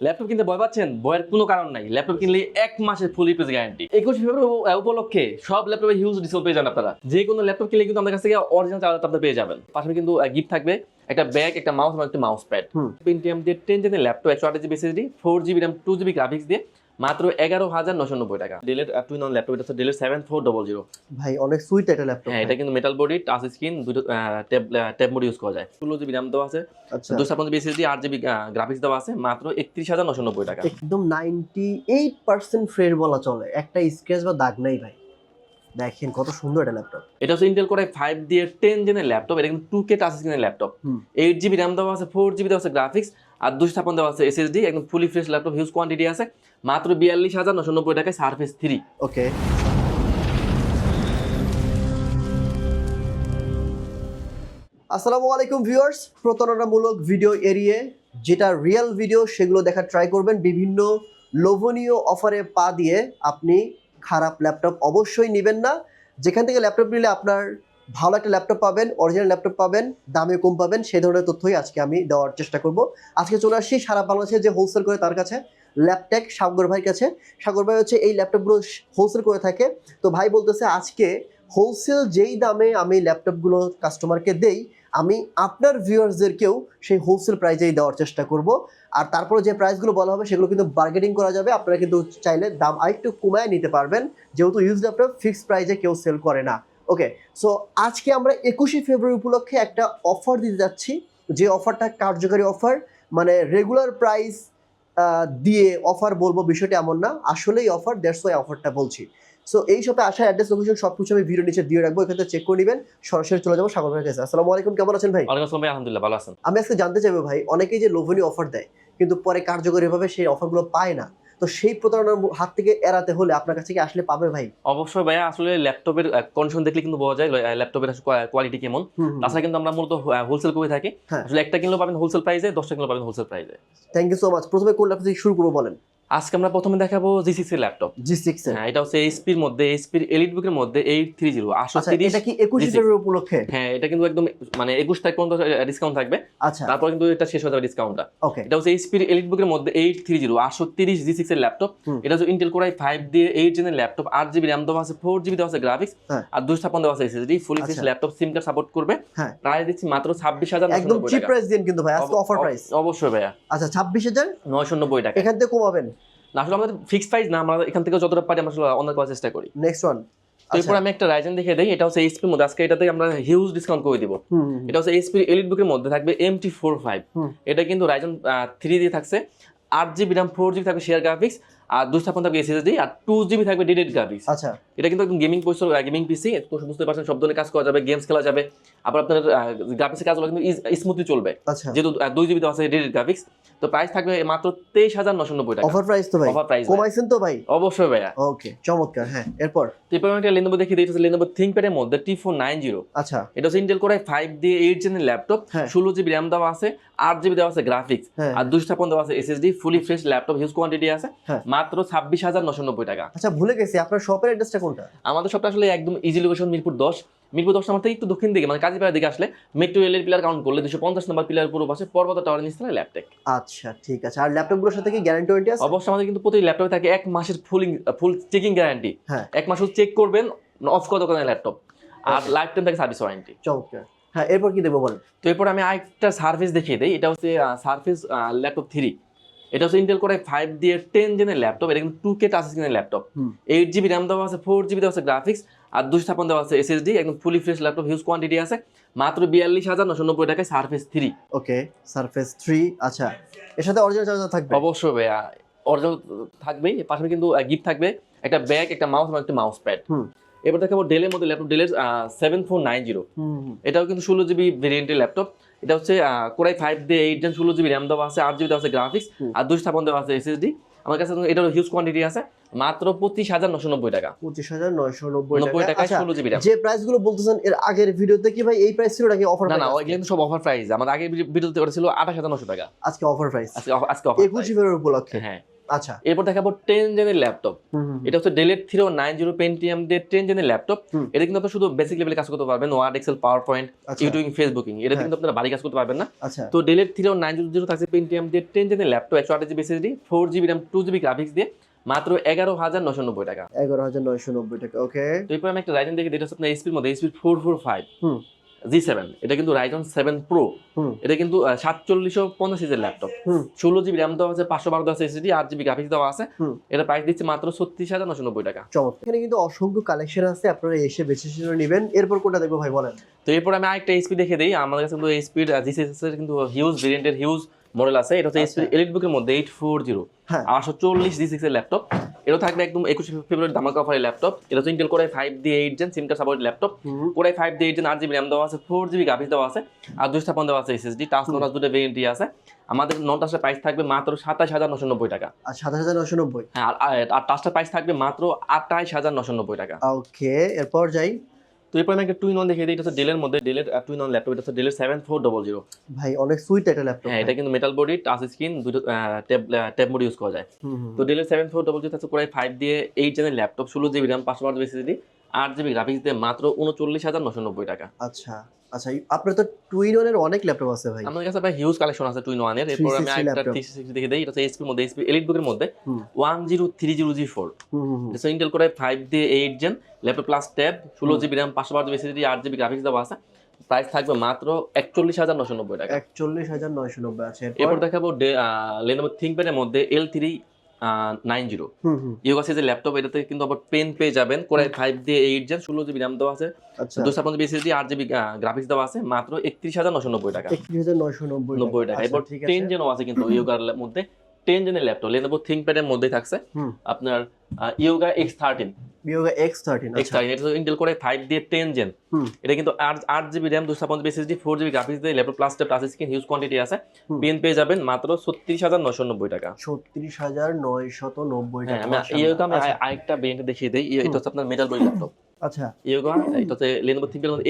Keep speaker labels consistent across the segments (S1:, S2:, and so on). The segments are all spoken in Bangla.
S1: ল্যাপটপ কিনতে ভয় পাচ্ছেন? ভয়ের কোনো কারণ নাই। ল্যাপটপ কিনলে এক মাসের ফুল রিপ্লেস গ্যারান্টি একুশ ফেব্রুয়ারি উপলক্ষে সব ল্যাপটপে হিউজ ডিসকাউন্ট পেয়ে যান আপনারা। যে কোনো ল্যাপটপ কিনলে কিন্তু আমাদের কাছ থেকে অরিজিনাল চার্জার আপনারা পেয়ে যাবেন। পাশাপাশি কিন্তু গিফট থাকবে একটা ব্যাগ একটা মাউস এবং একটা মাউস প্যাড
S2: হুম।
S1: পেন্টিএম দিয়ে টেন জেনের ল্যাপটপ একশো আট GB SSD four GB RAM two GB graphics দিয়ে মাত্র এগারো হাজার নশো নব্বই টাকা। ডেলের টুইন অন ল্যাপটপ এটা হচ্ছে ডেলের সেভেন ফোর ডবল জিরো
S2: ভাই অনেক সুইট একটা ল্যাপটপ
S1: হ্যাঁ এটা কিন্তু মেটাল বডি টাচ স্ক্রিন দুটো ট্যাব ট্যাব মোড ইউজ করা যায়। ষোলো জিবি র্যাম দেওয়া আছে।
S2: আচ্ছা।
S1: দুশো ছাপ্পান্ন জিবি এসএসডি আট জিবি গ্রাফিক্স দেওয়া আছে মাত্র একত্রিশ হাজার নশো নব্বই টাকা।
S2: একদম নাইনটি এইট পার্সেন্ট ফ্রের বলা চলে। একটা স্ক্র্যাচ বা দাগ নাই ভাই। দেখেন কত সুন্দর একটা ল্যাপটপ
S1: এটা হচ্ছে ইন্টেল করে ফাইভ দিয়ে টেন জেনের ল্যাপটপ এটা কিন্তু টু কে টাচ স্ক্রিনের ল্যাপটপ। এইট জিবি র্যাম দেওয়া আছে ফোর জিবি দেওয়া আছে গ্রাফিক্স আর দুশো ছাপ্পান্ন দেওয়া আছে এসএসডি একদম fully fresh laptop huge quantity আছে। মাত্র বিয়াল্লিশ হাজার নশো নব্বই টাকায় সার্ফেস থ্রি
S2: ওকে আসসালামু আলাইকুম ভিউয়ার্স প্রতারণামূলক ভিডিও এড়িয়ে যেটা রিয়েল ভিডিও সেগুলো দেখার ট্রাই করবেন। বিভিন্ন লোভনীয় অফারে পা দিয়ে আপনি খারাপ ল্যাপটপ অবশ্যই নেবেন না। যেখান থেকে ল্যাপটপ নিলে আপনার ভালো একটা ল্যাপটপ পাবেন অরিজিনাল ল্যাপটপ পাবেন, দামে কম পাবেন সেই ধরনের তথ্যই আজকে আমি দেওয়ার চেষ্টা করব। আজকে চলে আসছি সারা বাংলাদেশে যে হোলসেল করে তার কাছে। ল্যাপটেক সাগর ভাইয়ের কাছে। সাগর ভাই হচ্ছে এই ল্যাপটপগুলো হোলসেল করে থাকে। তো ভাই বলতেছে, আজকে হোলসেল যেই দামে আমি ল্যাপটপগুলো কাস্টমারকে দেই, আমি আপনার ভিউয়ার্সদেরকেও সেই হোলসেল প্রাইজেই দেওয়ার চেষ্টা করব। আর তারপরে যে প্রাইসগুলো বলা হবে, সেগুলো কিন্তু বার্গেনিং করা যাবে। আপনারা কিন্তু চাইলে দাম আরেকটু কমায় নিতে পারবেন। যেহেতু ইউজ ল্যাপটপ ফিক্সড প্রাইজে কেউ সেল করে না। ওকে সো আজকে আমরা একুশে ফেব্রুয়ারি উপলক্ষে একটা অফার দিতে যাচ্ছি। যে অফারটা কার্যকারী অফার মানে রেগুলার প্রাইস দিয়ে অফার বলব বিষয়টা এমন না। আসলেই অফার দ্যাটস ওয়াই অফারটা বলছি। সো এই শপে আসার অ্যাড্রেস লোকেশন সব কিছু আমি ভিডিও নিচে দিয়ে রাখব এখান থেকে চেক করে নেবেন সরাসরি চলে যাব সাগর ভাইয়ের কাছে। আসসালামু আলাইকুম কেমন আছেন ভাই?
S1: ওয়ালাইকুম ভাই আলহামদুলিল্লাহ ভালো আছেন।
S2: আমি আজকে জানতে চাইব ভাই অনেকেই যে লোভনীয় অফার দেয় কিন্তু পরে কার্যকরীভাবে সেই অফারগুলো পায় না। তো সেই প্রতারণার হাত থেকে এড়াতে হলে আপনার কাছে কি আসলে পাবে ভাই?
S1: অবশ্যই ভাইয়া আসলে ল্যাপটপের কন্ডিশন দেখলে কিন্তু বোঝা যায় ল্যাপটপের কোয়ালিটি কেমন। তাছাড়া কিন্তু আমরা মূলত হোলসেল করে থাকি।
S2: হ্যাঁ।
S1: আসলে একটা কিনলেও পাবেন হোলসেল প্রাইসে দশটা কিনলেও পাবেন হোলসেল প্রাইসে
S2: থ্যাংক ইউ সো মাচ প্রথমে কোন ল্যাপটপ থেকে শুরু করব বলেন?
S1: আজকে আমরা প্রথমে দেখাবো জি সিক্স এর ল্যাপটপ
S2: জি সিক্স
S1: হ্যাঁ এটা হচ্ছে এইচপির মধ্যে এইচপির এলিট বুকের মধ্যে এইট থ্রি জিরো আটশো
S2: আচ্ছা এটা কি একুশ
S1: G6
S2: ফেব্রুয়ারি উপলক্ষে?
S1: হ্যাঁ এটা কিন্তু একদম মানে একুশ তারিখ পর্যন্ত ডিসকাউন্ট থাকবে।
S2: আচ্ছা।
S1: তারপর কিন্তু এটা শেষ হয়ে যাবে ডিসকাউন্টটা
S2: ওকে
S1: এটা হচ্ছে এইচপির এলিট বুকের মধ্যে এইট থ্রি জিরো আটশো তিরিশ জি সিক্স এর ল্যাপটপ এটা হচ্ছে ইন্টেল কোরাই ফাইভ দিয়ে এইট জেনের ল্যাপটপ আট জিবি র্যাম দেওয়া আছে ফোর জিবি দেওয়া আছে গ্রাফিক্স
S2: হ্যাঁ।
S1: আর দুশো ছাপ্পান্ন দেওয়া আছে SSD fully. Laptop SIM card support করবে।
S2: হ্যাঁ।
S1: প্রাইস দিচ্ছি মাত্র ছাব্বিশ হাজার
S2: একদম চিপ প্রাইস দিন কিন্তু ভাই আজকে অফার প্রাইস
S1: অবশ্যই ভাইয়া।
S2: আচ্ছা ছাব্বিশ হাজার
S1: নয়শো নব্বই টাকা।
S2: এখান থেকে কমাবেন।
S1: না, আসলে আমাদের ফিক্সড প্রাইস না আমরা এখান থেকে যতটা পারি আমরা অন্য করার চেষ্টা করি।
S2: নেক্সট ওয়ান
S1: তো এরপর আমি একটা রাইজেন দেখে দিই এটা হচ্ছে এইচপির মধ্যে। আজকে এটাতে আমরা হিউজ ডিসকাউন্ট করে দিব। এটা হচ্ছে এইচপির এলিট বুকের মধ্যে থাকবে এম টি ফোর ফাইভ এটা কিন্তু রাইজন থ্রি দিয়ে থাকছে। আট জিবি র্যাম ফোর জিবি থাকবে শেয়ার গ্রাফিক্স আর দুই স্থাপন থাকবে এসএসডি আর টু জিবি থাকবে ডিডেড গ্রাফিক্স
S2: আচ্ছা।
S1: এটা কিন্তু একদম গেমিং প্রসেসর গেমিং পিসি তো বুঝতে পারছেন সব ধরনের কাজ করা যাবে গেমস খেলা যাবে। আবার আপনার গ্রাফিক্সের কাজগুলো কিন্তু স্মুথলি চলবে।
S2: আচ্ছা।
S1: যেহেতু দুই জিবি আছে ডিডেড গ্রাফিক্স তো প্রাইস থাকবে মাত্র তেইশ হাজার নশো নব্বই টাকা।
S2: অফার প্রাইস তো ভাই?
S1: অফার প্রাইস
S2: কমাইছেন তো ভাই?
S1: অবশ্যই ভাইয়া।
S2: ওকে চমৎকার হ্যাঁ এরপর?
S1: এরপর একটা লেনোভো দেখিয়ে দিই লেনোভো থিঙ্কপ্যাডের মধ্যে টি ফোর নাইন জিরো
S2: আচ্ছা।
S1: এটা হচ্ছে ইন্টেল কোরাই ফাইভ দিয়ে এইট জেনের ল্যাপটপ। ষোলো জিবি র্যাম দেওয়া আছে আট জিবি দেওয়া আছে গ্রাফিক্স
S2: হ্যাঁ।
S1: আর দুশো ছাপ্পান্ন দেওয়া আছে SSD fully fresh laptop huge quantity আছে
S2: হ্যাঁ।
S1: মাত্র ছাব্বিশ হাজার নশো নব্বই টাকা।
S2: আচ্ছা ভুলে গেছি আপনার শপের অ্যাড্রেসটা কোনটা?
S1: আমাদের সবটা আসলে একদম ইজি লোকেশন মিরপুর দশ। মিরপুর দশ নাম্বার থেকে একটু দক্ষিণ দিকে মানে কাজীপাড়ার দিকে আসলে মেট্রো রেলের পিলার কাউন্ট করলে দুশো পঞ্চাশ নম্বর পিলার পুরো পাশে পর্বত টাওয়ার নিচতলা ল্যাপটেক
S2: আচ্ছা ঠিক আছে। আর ল্যাপটপগুলোর সাথে কি গ্যারান্টি ওয়ারেন্টি আছে?
S1: অবশ্যই আমাদের কিন্তু প্রতি ল্যাপটপে থাকে এক মাসের ফুলিং ফুল চেকিং গ্যারান্টি
S2: হ্যাঁ।
S1: এক মাস চেক করবেন অফ কত দোকানের ল্যাপটপ আর লাইফ টাইম থাকে সার্ভিস ওয়ারেন্টি
S2: চমৎকার। হ্যাঁ এরপর কি দেবো বলেন?
S1: তো এরপর আমি আরেকটা সার্ভিস দেখিয়ে দিই। এটা হচ্ছে সার্ভিস ল্যাপটপ থ্রি এটা হচ্ছে ইন্টেল করে ফাইভ দিয়ে টেন জেনের ল্যাপটপ এটা কিন্তু টু কে টাচ স্ক্রিনের ল্যাপটপ এইট জিবি র্যাম দেওয়া আছে ফোর জিবি দেওয়া আছে গ্রাফিক্স আর দুশো ছাপ্পান্ন দেওয়া আছে এসএসডি একদম fully fresh laptop huge quantity আছে। মাত্র বিয়াল্লিশ হাজার নশো নব্বই টাকায় service three
S2: okay surface three আচ্ছা। এর সাথে অরিজিনাল চার্জার থাকবে?
S1: অবশ্যই ভাইয়া অরিজিনাল থাকবেই পাশাপাশি কিন্তু গিফট থাকবে একটা ব্যাগ একটা মাউস এবং একটা মাউস প্যাড
S2: হুম।
S1: এবার দেখাবো ডেলের মধ্যে ল্যাপটপ ডেলের সেভেন ফোর নাইন জিরো। এটাও কিন্তু ষোলো জিবি ভেরিয়েন্টের ল্যাপটপ এটা হচ্ছে কোরাই ফাইভ দিয়ে এইট জেন ষোলো জিবি র্যাম দেওয়া আছে আট জিবি দেওয়া আছে গ্রাফিক্স আর দুশো ছাপ্পান্ন দেওয়া আছে এসএসডি আমার কাছে এটার হিউজ কোয়ান্টিটি আছে মাত্র পঁচিশ হাজার নশো নব্বই টাকা।
S2: পঁচিশ হাজার নয়শো নব্বই
S1: নব্বই
S2: টাকা। আচ্ছা
S1: ষোলো জিবি
S2: যে প্রাইসগুলো বলতেছেন এর আগের ভিডিওতে কি ভাই এই প্রাইস ছিল নাকি অফার
S1: না না কিন্তু সব অফার প্রাইস আমাদের আগের ভিডিওতে ওটা ছিল আঠাশ হাজার নশো টাকা।
S2: আজকে অফার প্রাইস
S1: আজকে আজকে অফার
S2: একুশে ফেব্রুয়ারি উপলক্ষে।
S1: হ্যাঁ।
S2: আচ্ছা।
S1: এরপর দেখাবো টেন জেনের ল্যাপটপ এটা হচ্ছে ডেলের থ্রি নাইন জিরো পেন্টিএম দিয়ে টেন জেনের ল্যাপটপ। এটা কিন্তু আপনার শুধু বেসিক লেভেলে কাজ করতে পারবেন। Word Excel PowerPoint YouTubing Facebooking এটা
S2: হ্যাঁ।
S1: কিন্তু আপনারা ভারী কাজ করতে পারবেন না।
S2: আচ্ছা।
S1: তো ডেলের থ্রি নাইন জিরো জিরো থাকছে পেন্টিএম দিয়ে টেন জেনের ল্যাপটপ একশো আট GB SSD four GB RAM two GB graphics দিয়ে মাত্র এগারো হাজার নশো নব্বই টাকা।
S2: এগারো হাজার নয়শো নব্বই টাকা ওকে
S1: তো এরপর আমি একটা রাইজন দেখি যেটা হচ্ছে আপনার এসপির মধ্যে SP four four five. G seven. এটা কিন্তু রাইজন সেভেন প্রো এটা কিন্তু সাতচল্লিশশো পঞ্চাশ সিজের ল্যাপটপ ষোলো জিবি র্যাম দেওয়া আছে পাঁচশো বারো দেওয়া আছে এসএসডি আট জিবি গ্রাফিক্স দেওয়া আছে। এটা প্রাইস দিচ্ছে মাত্র ছত্রিশ হাজার নশো নব্বই টাকা।
S2: চমৎকার। এখানে কিন্তু অসংখ্য কালেকশন আছে আপনারা এসে বেছে শুনে নেবেন। এরপর কোনটা দেখব ভাই বলেন।
S1: তো এরপর আমি আরেকটা এসপি দেখে দিই। আমাদের কাছে কিন্তু এসপির জিসিএস এর কিন্তু হিউজ ভেরিয়েন্টের হিউজ মডেল আছে। এটা হচ্ছে। এসপি এলিট বুকের মধ্যে এইট ফোর জিরো
S2: হ্যাঁ।
S1: আটশো চল্লিশ জি সিক্স এর ল্যাপটপ এটা থাকবে একদম একুশে ফেব্রুয়ারি ধামাকা অফারের ল্যাপটপ এটা হচ্ছে Intel core i five D eight gen SIM card support laptop core i five D eight gen আট জিবি র্যাম দেওয়া আছে ফোর জিবি গ্রাফিক্স দেওয়া আছে আর দুই স্থাপন দেওয়া আছে এসএসডি টাচ নোট দুটো ভেরিয়েন্টই আছে। আমাদের নটাসের প্রাইস থাকবে মাত্র সাতাশ হাজার নশো নব্বই টাকা।
S2: আর সাতাশ হাজার নশো নব্বই?
S1: হ্যাঁ আর টাচটার প্রাইস থাকবে মাত্র আটাইশ হাজার নশো নব্বই টাকা।
S2: ওকে এরপর যাই।
S1: তো এরপর আমি একটা টুইন অন দেখিয়ে দিই এটা হচ্ছে ডেলের মধ্যে ডেলের টুইন অন ল্যাপটপ এটা হচ্ছে ডেলের সেভেন ফোর ডবল জিরো
S2: ভাই অনেক সুইট একটা ল্যাপটপ
S1: হ্যাঁ এটা কিন্তু মেটাল বডি টাচ স্ক্রিন দুটো ট্যাব ট্যাব মোড ইউজ করা যায়। তো ডেলের সেভেন ফোর ডবল জিরো আছে প্রায় ফাইভ দিয়ে এইট জেনের ল্যাপটপ ষোলো জিবি র্যাম পাঁচশো বারো এসএসডি আট জিবি গ্রাফিক্স দিয়ে মাত্র উনচল্লিশ হাজার নশো নব্বই টাকা।
S2: আচ্ছা আচ্ছা আপনার তো টুইন ওনের অনেক ল্যাপটপ আছে ভাই।
S1: আমাদের কাছে প্রায় হিউজ কালেকশন আছে টুইন ওয়ানের এরপর আমি একটা থ্রি সিক্সটি দেখে দিই এটা হচ্ছে এসপির মধ্যে এসপি এলিট বুকের মধ্যে। One zero three zero G four
S2: হুম।
S1: ইন্টেল করে ফাইভ দিয়ে eight gen laptop plus tab ষোলো জিবি র্যাম পাঁচশো বারো এসএসডি আট জিবি গ্রাফিক্স দেওয়া আছে। প্রাইস থাকবে মাত্র একচল্লিশ হাজার নশো নব্বই টাকা।
S2: একচল্লিশ হাজার নয়শো নব্বই আছে।
S1: এরপর?
S2: এরপর
S1: দেখাবো লেনোভো থিঙ্কপ্যাডের মধ্যে এল থ্রি নাইন জিরো।
S2: হুম হুম।
S1: ইয়োগা সিরিজের ল্যাপটপ এটাতে কিন্তু আবার পেন পেয়ে যাবেন। কোরাই ফাইভ দিয়ে এইট জেন ষোলো জিবি র্যাম দেওয়া আছে।
S2: আচ্ছা।
S1: দুশো পঞ্চাশ এসএসডি আট জিবি গ্রাফিক্স দেওয়া আছে। মাত্র একত্রিশ হাজার নশো নব্বই টাকা।
S2: একত্রিশ হাজার নয়শো নব্বই
S1: নব্বই টাকা।
S2: এবার
S1: টেন জেনও আছে। কিন্তু ইয়োগার মধ্যে। টেন জেনের ল্যাপটপ লেনোভো থিঙ্কপ্যাডের মধ্যেই থাকছে। আপনার ইয়োগা এক্স থার্টিন
S2: বিয়োগা এক্স থার্টিন
S1: এক্স থার্টিন এটা ইন্টেল করে ফাইভ দিয়ে টেন জেন এটা কিন্তু আট আট জিবি র্যাম দুশো পঞ্চাশ এসএসডি ফোর জিবি গ্রাফিক্স দিয়ে laptop plus plus screen huge quantity আছে। পেন পেয়ে যাবেন মাত্র ছত্রিশ হাজার নশো নব্বই টাকা।
S2: ছত্রিশ হাজার নয়শত নব্বই
S1: হ্যাঁ
S2: টাকা।
S1: আমি
S2: আচ্ছা,
S1: আরেকটা ব্র্যান্ড দেখিয়ে দিই। এটা হচ্ছে আপনার মেটাল বই ল্যাপটপ
S2: আচ্ছা।
S1: ইয়োগা এটা হচ্ছে লেনোভো থিঙ্কের মধ্যে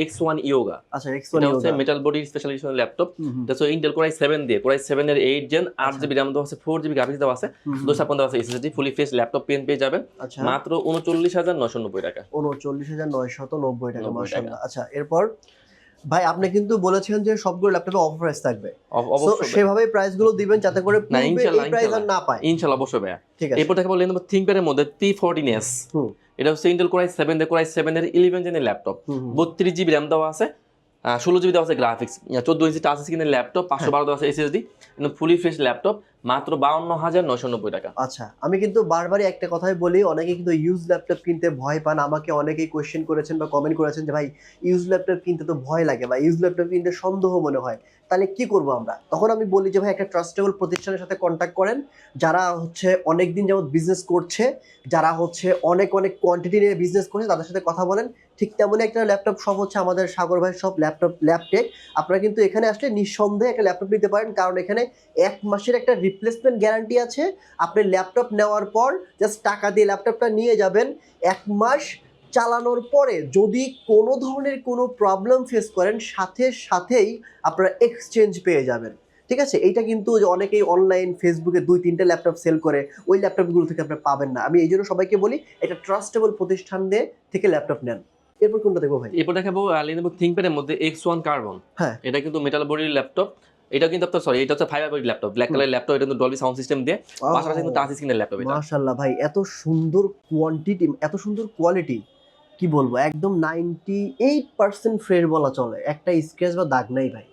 S1: ইয়োগা।
S2: আচ্ছা এক্স
S1: এটা হচ্ছে মেটাল বডি স্পেশালাইজেশন ল্যাপটপ এটা হচ্ছে ইন্টেল কোরাই সেভেন দিয়ে কোরাই সেভেন এর এইট জেন আট
S2: আচ্ছা।
S1: জিবি র্যাম দেওয়া আছে ফোর জিবি গ্রাফিক্স দেওয়া আছে দুশো ছাপ্পান্ন দেওয়া আছে SSD fully fresh laptop pen পেয়ে যাবেন।
S2: আচ্ছা।
S1: মাত্র উনচল্লিশ হাজার নশো নব্বই টাকা।
S2: উনচল্লিশ হাজার নয়শত নব্বই টাকা মাশাআল্লাহ। আচ্ছা এরপর ভাই আপনি কিন্তু বলেছেন যে সবগুলো ল্যাপটপে অফার প্রাইস থাকবে। সেভাবে প্রাইসগুলো দিবেন যাতে করে
S1: না,
S2: পূর্বে
S1: ইনশাল্লাহ,
S2: এই প্রাইস আর না পায়।
S1: ইনশাল্লাহ অবশ্যই ভাইয়া।
S2: ঠিক আছে।
S1: এরপর দেখাবো লেনোভো থিঙ্কপ্যাডের মধ্যে টি ফোরটিন এস
S2: হুম।
S1: এটা হচ্ছে Intel core i seven core i seven এর ইলেভেন জেনের ল্যাপটপ। বত্রিশ জিবি র্যাম দেওয়া আছে ষোলো জিবি দেওয়া আছে গ্রাফিক্স চোদ্দ ইঞ্চি টাচ স্ক্রিনের ল্যাপটপ
S2: হ্যাঁ।
S1: পাঁচশো বারো দেওয়া আছে এসএসডি ফুলি ফ্রেশ ল্যাপটপ মাত্র বাউন্ন হাজার নশো নব্বই টাকা।
S2: আচ্ছা আমি কিন্তু বারবারই একটা কথাই বলি অনেকে কিন্তু ইউজ ল্যাপটপ কিনতে ভয় পান। আমাকে অনেকেই কোয়েশ্চেন করেছেন বা কমেন্ট করেছেন যে, ভাই ইউজ ল্যাপটপ কিনতে তো ভয় লাগে বা ইউজ ল্যাপটপ কিনতে সন্দেহ মনে হয়। তাহলে কি করব আমরা? তখন আমি বলি যে, ভাই, একটা ট্রাস্টেবল প্রতিষ্ঠানের সাথে কন্ট্যাক্ট করেন। যারা হচ্ছে অনেক দিন যেমন বিজনেস করছে, যারা হচ্ছে অনেক অনেক কোয়ান্টিটি নিয়ে বিজনেস করছে, তাদের সাথে কথা বলেন। ঠিক তেমনই একটা ল্যাপটপ সব হচ্ছে আমাদের সাগর ভাই সব ল্যাপটপ ল্যাপটেক আপনারা কিন্তু এখানে আসলে নিঃসন্দেহে একটা ল্যাপটপ নিতে পারেন। কারণ এখানে এক মাসের একটা রিপ্লেসমেন্ট গ্যারান্টি আছে। আপনি ল্যাপটপ নেওয়ার পর জাস্ট টাকা দিয়ে ল্যাপটপটা নিয়ে যাবেন। এক মাস চালানোর পরে যদি কোনো ধরনের কোনো প্রবলেম ফেস করেন সাথে সাথেই আপনারা এক্সচেঞ্জ পেয়ে যাবেন। ঠিক আছে? এইটা কিন্তু যে অনেকেই অনলাইন ফেসবুকে দুই তিনটে ল্যাপটপ সেল করে ওই ল্যাপটপগুলো থেকে আপনি পাবেন না। আমি এই জন্য সবাইকে বলি এটা ট্রাস্টেবল প্রতিষ্ঠান দিয়ে থেকে ল্যাপটপ নেন। এরপর কোনটা দেখব ভাই?
S1: এরপর দেখাবো লেনোভো থিঙ্কপ্যাডের মধ্যে এক্স ওয়ান কার্বন
S2: হ্যাঁ।
S1: এটা কিন্তু মেটাল বডির ল্যাপটপ এটা কিন্তু আপনার সরি এটা হচ্ছে fiber body laptop black colour laptop এটা কিন্তু ডলবি সাউন্ড সিস্টেম দিয়ে পাশাপাশি কিন্তু টাচ স্ক্রিনের ল্যাপটপ এটা।
S2: মাশাআল্লাহ ভাই এত সুন্দর কোয়ান্টিটি এত সুন্দর কোয়ালিটি কি বলব একদম নাইনটি এইট পার্সেন্ট ফ্রেশ বলা চলে। একটা স্ক্র্যাচ বা দাগ নাই ভাই।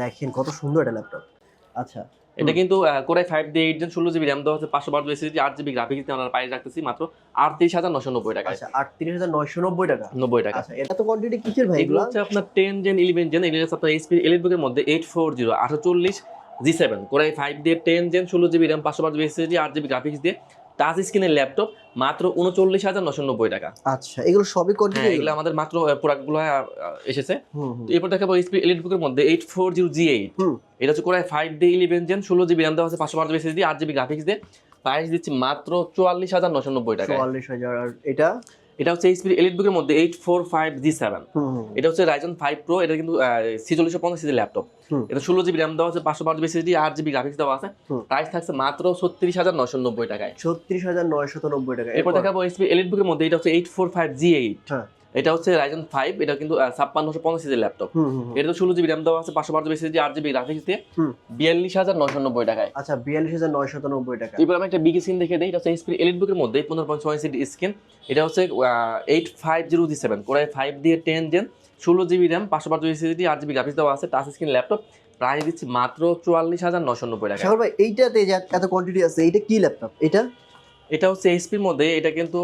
S2: দেখেন কত সুন্দর এটা ল্যাপটপ আচ্ছা
S1: এটা কিন্তু core i five D eight gen ষোলো জিবি র্যাম দেওয়া হচ্ছে পাঁচশো বারো এসএসডি আট জিবি গ্রাফিক্স আমরা পাই রাখতেছি মাত্র আটত্রিশ হাজার নশো নব্বই টাকা
S2: আচ্ছা আটত্রিশ হাজার নশো নব্বই টাকা?
S1: নব্বই টাকা।
S2: এটা তো কোয়ান্টিটি কিসের ভাই
S1: এগুলো হচ্ছে আপনার টেন জেন ইলেভেন জেন এগুলো আপনার এইচপি এলিট মধ্যে এইট ফোর জিরো আটশো চল্লিশ G seven core i five দিয়ে টেন জেন ষোলো জিবি র্যাম পাঁচশো বারো এসএসডি আট জিবি গ্রাফিক্স দিয়ে টাচ স্ক্রিনের ল্যাপটপ মাত্র উনচল্লিশ হাজার নশো নব্বই টাকা।
S2: আচ্ছা এগুলো সবই
S1: করছে
S2: কোয়ান্টিটি
S1: এগুলো আমাদের মাত্র প্রোডাক্টগুলো এসেছে। এরপর দেখাবো এইচপি এলিট বুকের মধ্যে eight four zero G eight এটা হচ্ছে core i five D eleven gen ষোলো জিবি র্যাম দেওয়া হচ্ছে পাঁচশো বারো এসএসডি আট জিবি গ্রাফিক্স দিয়ে। প্রাইস দিচ্ছি মাত্র চুয়াল্লিশ হাজার নশো নব্বই টাকা
S2: চুয়াল্লিশ হাজার আর এটা?
S1: এটা হচ্ছে এইচপি এলিট বুকের মধ্যে eight four five G seven এটা হচ্ছে রাইজন ফাইভ প্রো এটা কিন্তু ছিচল্লিশশো পঞ্চাশ সিজি ল্যাপটপ এটা ষোলো জিবি র্যাম দেওয়া আছে পাঁচশো পাঁচ জিবি সিজি আট জিবি গ্রাফিক্স দেওয়া আছে। প্রাইস থাকছে মাত্র ছত্রিশ হাজার নয়শো নব্বই টাকায়।
S2: ছত্রিশ হাজার নয়শো নব্বই টাকা
S1: এরপর দেখাবো এইচপি এলিট বুকের মধ্যে এটা হচ্ছে eight four five G eight. এটা হচ্ছে রাইজন ফাইভ এটা কিন্তু ছাপ্পান্নশো পঞ্চাশ সিজির ল্যাপটপ। এটা তো ষোলো জিবি র্যাম দেওয়া আছে পাঁচশো বারো জিবি সিডি আট জিবি গ্রাফিক্স দিয়ে বিয়াল্লিশ হাজার নশো নব্বই টাকায়।
S2: আচ্ছা বিয়াল্লিশ হাজার নয়শত নব্বই টাকা।
S1: এবার আমি একটা বিগ স্ক্রিন দেখে দিই এটা হচ্ছে এইচপি এলিট বুকের মধ্যে পনেরো পয়েন্ট ছয় সিটি স্ক্রিন এটা হচ্ছে eight five zero G seven core i five দিয়ে টেন জেন ষোলো জিবি র্যাম পাঁচশো বারো জিবি সিডি আট জিবি গ্রাফিক্স দেওয়া আছে টাচ স্ক্রিন ল্যাপটপ প্রাইস দিচ্ছি মাত্র চুয়াল্লিশ হাজার নশো নব্বই টাকা
S2: সাগর ভাই এইটাতে যে এত কোয়ান্টিটি আছে এটা কি ল্যাপটপ এটা?
S1: এটা হচ্ছে এইচপির মধ্যে এটা কিন্তু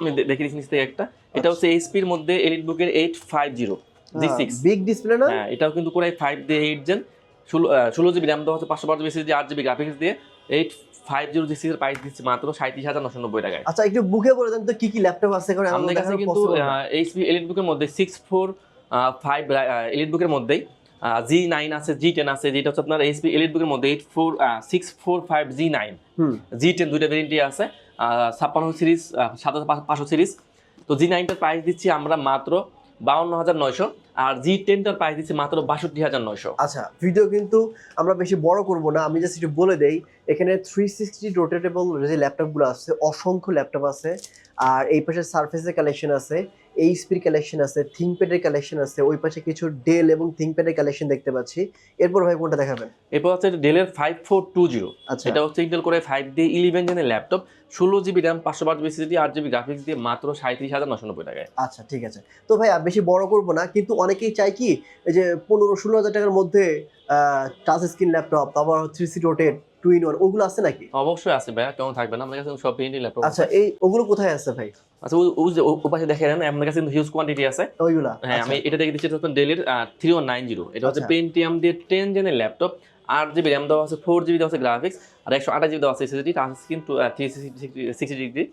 S1: আমি দেখে দিচ্ছি নিচ থেকে একটা। এটা হচ্ছে এইচপির মধ্যে এলিট বুকের eight five zero G six
S2: big display না?
S1: হ্যাঁ এটাও কিন্তু ফাইভ দিয়ে এইট জেন ষোলো ষোলো জিবি র্যাম দেওয়া হচ্ছে পাঁচশো বারো জিবি সিডি আট জিবি গ্রাফিক্স দিয়ে। এইট ফাইভ জিরো জি সিক্সের প্রাইস দিচ্ছি মাত্র সাঁত্রিশ হাজার নশো নব্বই টাকায়।
S2: আচ্ছা একটু বুকে বলে দেন তো কি কি ল্যাপটপ আছে কারণ
S1: আমাদের কাছে কিন্তু এইচপি এলিট বুকের মধ্যে সিক্স ফোর ফাইভ এলিট বুকের মধ্যেই জি নাইন আছে জি টেন আছে যেটা হচ্ছে আপনার এইচপি এলিট বুকের মধ্যে eight four six four five G nine G ten দুইটা ভেরিয়েন্টই আছে। ছাপ্পান্ন সিরিজ সাত হাজার পাঁচশো সিরিজ। তো জি নাইনটার প্রাইস দিচ্ছি আমরা মাত্র বাউন্ন হাজার নয়শো আর জি টেনটার প্রাইস দিচ্ছি মাত্র বাষট্টি হাজার নয়শো।
S2: আচ্ছা ভিডিও কিন্তু আমরা বেশি বড় করব না। আমি জাস্ট একটু বলে দেই, এখানে থ্রি সিক্সটি রোটেটেবল যে ল্যাপটপগুলো আছে, অসংখ্য ল্যাপটপ আছে। আর এই পাশে সার্ফেসের কালেকশন আছে এইচপির কালেকশন আছে থিংপ্যাডের কালেকশন আছে ওই পাশে কিছু ডেল এবং থিংপ্যাডের কালেকশন দেখতে পাচ্ছি। এরপর ভাই কোনটা দেখাবেন?
S1: এরপর হচ্ছে ডেলের ফাইভ ফোর টু জিরো
S2: আচ্ছা।
S1: এটা হচ্ছে ইন্টেল করে ফাইভ দিয়ে ইলেভেন জেনের ল্যাপটপ ষোলো জিবি র্যাম পাঁচশো বারো জিবি আট জিবি গ্রাফিক্স দিয়ে মাত্র সাঁত্রিশ হাজার নশো নব্বই টাকায়।
S2: আচ্ছা ঠিক আছে। তো ভাইয়া বেশি বড় করব না কিন্তু অনেকেই চায় কি এই যে পনেরো ষোলো হাজার টাকার মধ্যে টাচ স্ক্রিন ল্যাপটপ তারপর থ্রি সি রোটেড টু ইন ওয়ান ওগুলো আছে নাকি?
S1: অবশ্যই আছে ভাইয়া কেমন থাকবে না? আমাদের কাছে সব ভেরিয়েন্টের ল্যাপটপ
S2: আচ্ছা এই ওগুলো কোথায় আছে ভাই?
S1: আচ্ছা ও- যে ও- ও পাশে দেখে নেন আমাদের কাছে কিন্তু হিউজ কোয়ান্টিটি আছে।
S2: ওইগুলা?
S1: হ্যাঁ
S2: আচ্ছা।
S1: আমি এটা দেখে দিচ্ছি হচ্ছে ডেলের থ্রি ওয়ান নাইন জিরো এটা হচ্ছে
S2: আচ্ছা।
S1: পেন্টিয়াম দিয়ে টেন জেনের ল্যাপটপ আট জিবি র্যাম দেওয়া আছে ফোর জিবি দেওয়া আছে গ্রাফিক্স আর একশো আঠাশ জিবি দেওয়া আছে SSD touch screen three sixty degree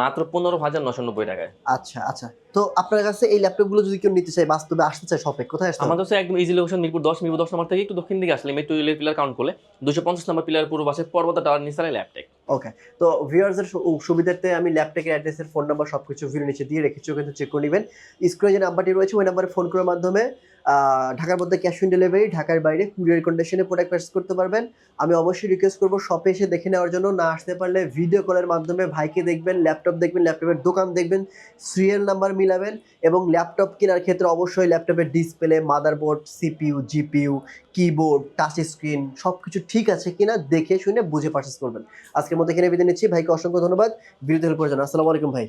S1: মাত্র পনেরো হাজার নশো নব্বই টাকায়।
S2: আচ্ছা আচ্ছা। তো আপনার কাছে এই ল্যাপটপগুলো যদি কেউ নিতে চায় বাস্তবে আসতে চায় শপে কোথায় আসতে?
S1: আমাদের হচ্ছে একদম ইজি লোকেশন মিরপুর দশ মিরপুর দশ নম্বর থেকে একটু দক্ষিণ দিকে আসলে মেট্রো রেলের পিলার কাউন্ট করলে দুশো পঞ্চাশ নম্বর পিলার পূর্ব পাশে পর্বত টাওয়ার নিসারে ল্যাপটেক
S2: ওকে তো ভিউয়ার্সের সুবিধার্থে আমি ল্যাপটপের অ্যাড্রেসের ফোন নাম্বার সব কিছু ভিডিও নিচে দিয়ে রেখেছি ওখানে চেক করে নেবেন। স্ক্রিনে যে নাম্বারটি রয়েছে ওই নাম্বারে ফোন করার মাধ্যমে ঢাকার মধ্যে ক্যাশ অন ডেলিভারি ঢাকার বাইরে কুরিয়ার কন্ডিশনে প্রোডাক্ট পার্চেস করতে পারবেন। আমি অবশ্যই রিকোয়েস্ট করব শপে এসে দেখে নেওয়ার জন্য না আসতে পারলে ভিডিও কলের মাধ্যমে ভাইকে দেখবেন ল্যাপটপ দেখবেন ল্যাপটপের দোকান দেখবেন সিরিয়াল নাম্বার মিলাবেন এবং ল্যাপটপ কেনার ক্ষেত্রে অবশ্যই ল্যাপটপের display motherboard CPU GPU keyboard touch screen সব কিছু ঠিক আছে কিনা দেখে শুনে বুঝে পারচেস করবেন। আজকের মধ্যে এখানে বিদায় নিচ্ছি। ভাইকে অসংখ্য ধন্যবাদ। বিরোধী হেল্প করার জন্য। আসসালামু আলাইকুম ভাই।